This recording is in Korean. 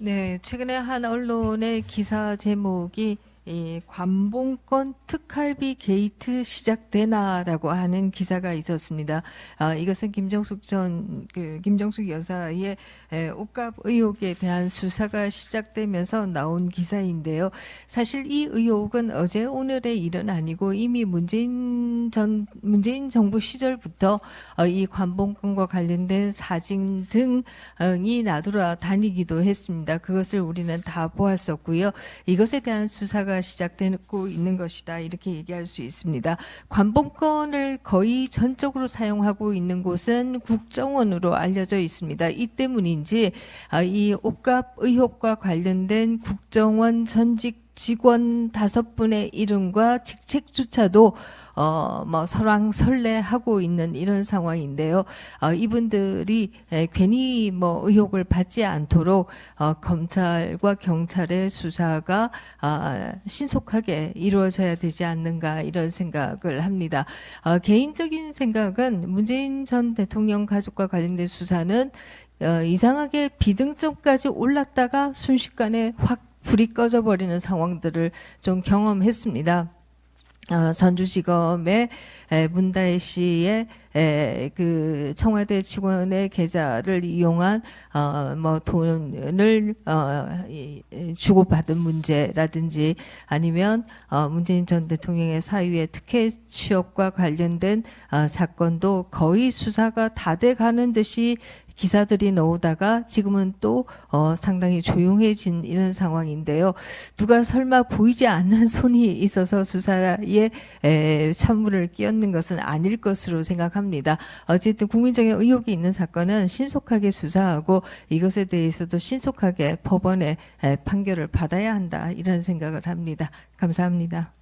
네, 최근에 한 언론의 기사 제목이 이 관봉권 특할비 게이트 시작되나라고 하는 기사가 있었습니다. 아, 이것은 김정숙 전, 그, 김정숙 여사의 에, 옷값 의혹에 대한 수사가 시작되면서 나온 기사인데요. 사실 이 의혹은 어제 오늘의 일은 아니고 이미 문재인 전, 문재인 정부 시절부터 어, 이 관봉권과 관련된 사진 등이 나돌아 다니기도 했습니다. 그것을 우리는 다 보았었고요. 이것에 대한 수사가 시작되고 있는 것이다. 이렇게 얘기할 수 있습니다. 관봉권을 거의 전적으로 사용하고 있는 곳은 국정원으로 알려져 있습니다. 이 때문인지 아, 이 옷값 의혹과 관련된 국정원 전직 직원 다섯 분의 이름과 직책조차도 어, 뭐 설왕설래하고 있는 이런 상황인데요. 어, 이분들이 에, 괜히 뭐 의혹을 받지 않도록 어, 검찰과 경찰의 수사가 아, 신속하게 이루어져야 되지 않는가 이런 생각을 합니다. 어, 개인적인 생각은 문재인 전 대통령 가족과 관련된 수사는 어, 이상하게 비등점까지 올랐다가 순식간에 확 불이 꺼져 버리는 상황들을 좀 경험했습니다. 어, 전주지검의 에, 문다혜 씨의 에, 그 청와대 직원의 계좌를 이용한 어, 뭐 돈을 어, 주고받은 문제라든지 아니면 어, 문재인 전 대통령의 사유의 특혜 취업과 관련된 어, 사건도 거의 수사가 다 돼가는 듯이 기사들이 나오다가 지금은 또 어, 상당히 조용해진 이런 상황인데요. 누가 설마 보이지 않는 손이 있어서 수사에 에, 찬물을 끼얹는 것은 아닐 것으로 생각합니다. 어쨌든 국민적인 의혹이 있는 사건은 신속하게 수사하고 이것에 대해서도 신속하게 법원의 에, 판결을 받아야 한다 이런 생각을 합니다. 감사합니다.